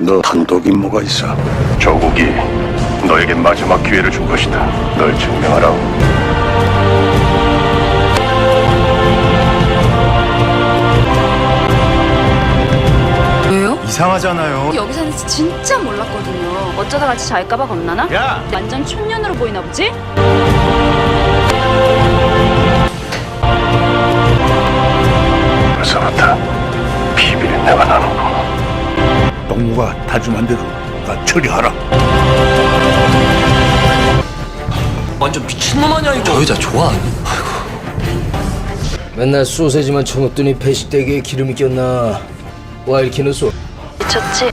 너 단독 임무가 있어. 조국이 너에게 마지막 기회를 줄 것이다. 널 증명하라고. 왜요? 이상하잖아요. 여기 사는 진짜 몰랐거든요. 어쩌다 같이 잘까봐 겁나나? 야! 완전 촌년으로 보이나 보지? 벌써부터 피비린내가 나는군. 동무가 다짐한 대로 나 처리하라. 완전 미친놈 아니야 이거 저 여자 좋아 맨날 소세지만 처먹더니 배식대기에 기름이 꼈나 와 이렇게는 쏘 미쳤지?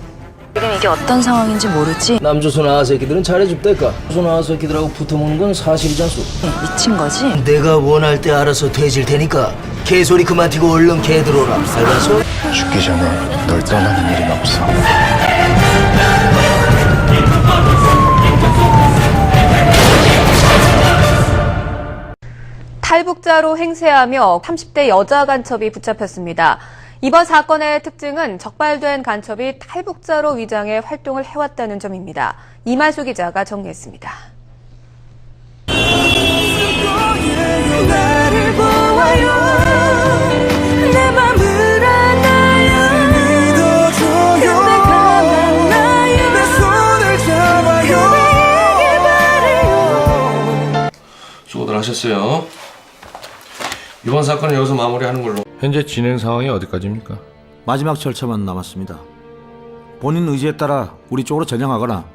지금 이게 어떤 상황인지 모르지? 남조선 아새끼들은 잘해줍대까 조선 아새끼들하고 붙어먹는 건 사실이잖소 미친 거지? 내가 원할 때 알아서 돼질 테니까 개소리 그만 튀고 얼른 개 들어오라 알았어? 죽기 전에 널 떠나는 일은 없어. 탈북자로 행세하며 30대 여자 간첩이 붙잡혔습니다. 이번 사건의 특징은 적발된 간첩이 탈북자로 위장해 활동을 해왔다는 점입니다. 이만수 기자가 정리했습니다. 수고들 하셨어요. 이번 사건은 여기서 마무리하는 걸로. 현재 진행 상황이 어디까지입니까? 마지막 절차만 남았습니다. 본인 의지에 따라 우리 쪽으로 전향하거나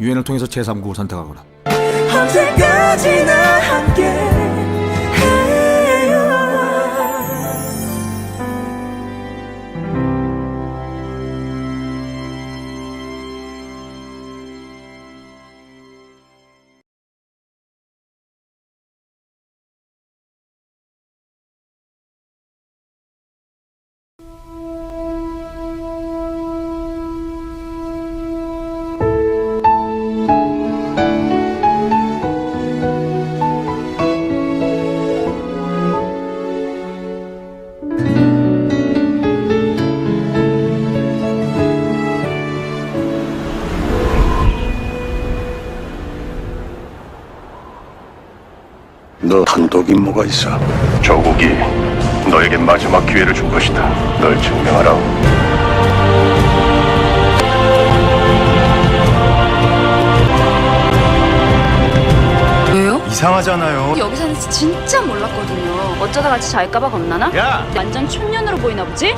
유엔을 통해서 제3국을 선택하거나 언제까지나 함께 너 단독 임무가 있어. 조국이 너에게 마지막 기회를 줄 것이다. 널 증명하라고. 왜요? 이상하잖아요. 여기 사는 진짜 몰랐거든요. 어쩌다 같이 잘까봐 겁나나? 야! 완전 촌년으로 보이나 보지?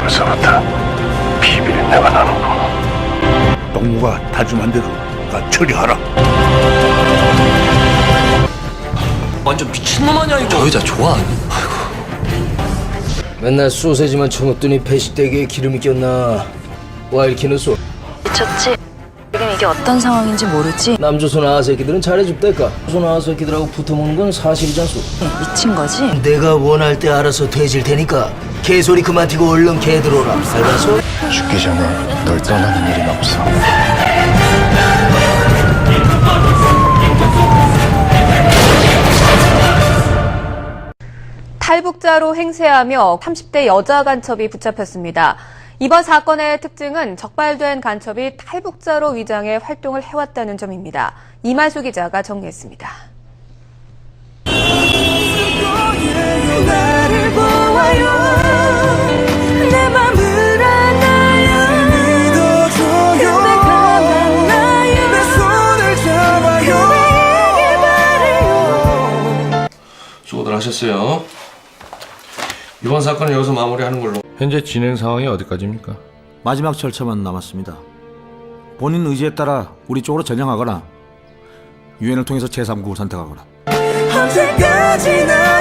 벌써부터 피비린내가 나는군. 동무가 다짐한 대로 나 처리하라. 완전 미친놈 아니야 이거 저 여자 좋아 맨날 소세지만 처먹더니 배식대기에 기름이 꼈나 와 이렇게는 쏘 미쳤지? 지금 이게 어떤 상황인지 모르지? 남조선 아새끼들은 잘해줍대까 조선 아새끼들하고 붙어먹는 건 사실이잖소 미친 거지? 내가 원할 때 알아서 돼질 테니까 개소리 그만 튀고 얼른 개 들어오라 알았어? 죽기 전에 널 떠나는 일은 없어. 탈북자로 행세하며 30대 여자 간첩이 붙잡혔습니다. 이번 사건의 특징은 적발된 간첩이 탈북자로 위장해 활동을 해왔다는 점입니다. 이만수 기자가 정리했습니다. 수고들 하셨어요. 이번 사건은 여기서 마무리하는 걸로. 현재 진행 상황이 어디까지입니까? 마지막 절차만 남았습니다. 본인 의지에 따라 우리 쪽으로 전향하거나 유엔을 통해서 제3국을 선택하거나 언제까지나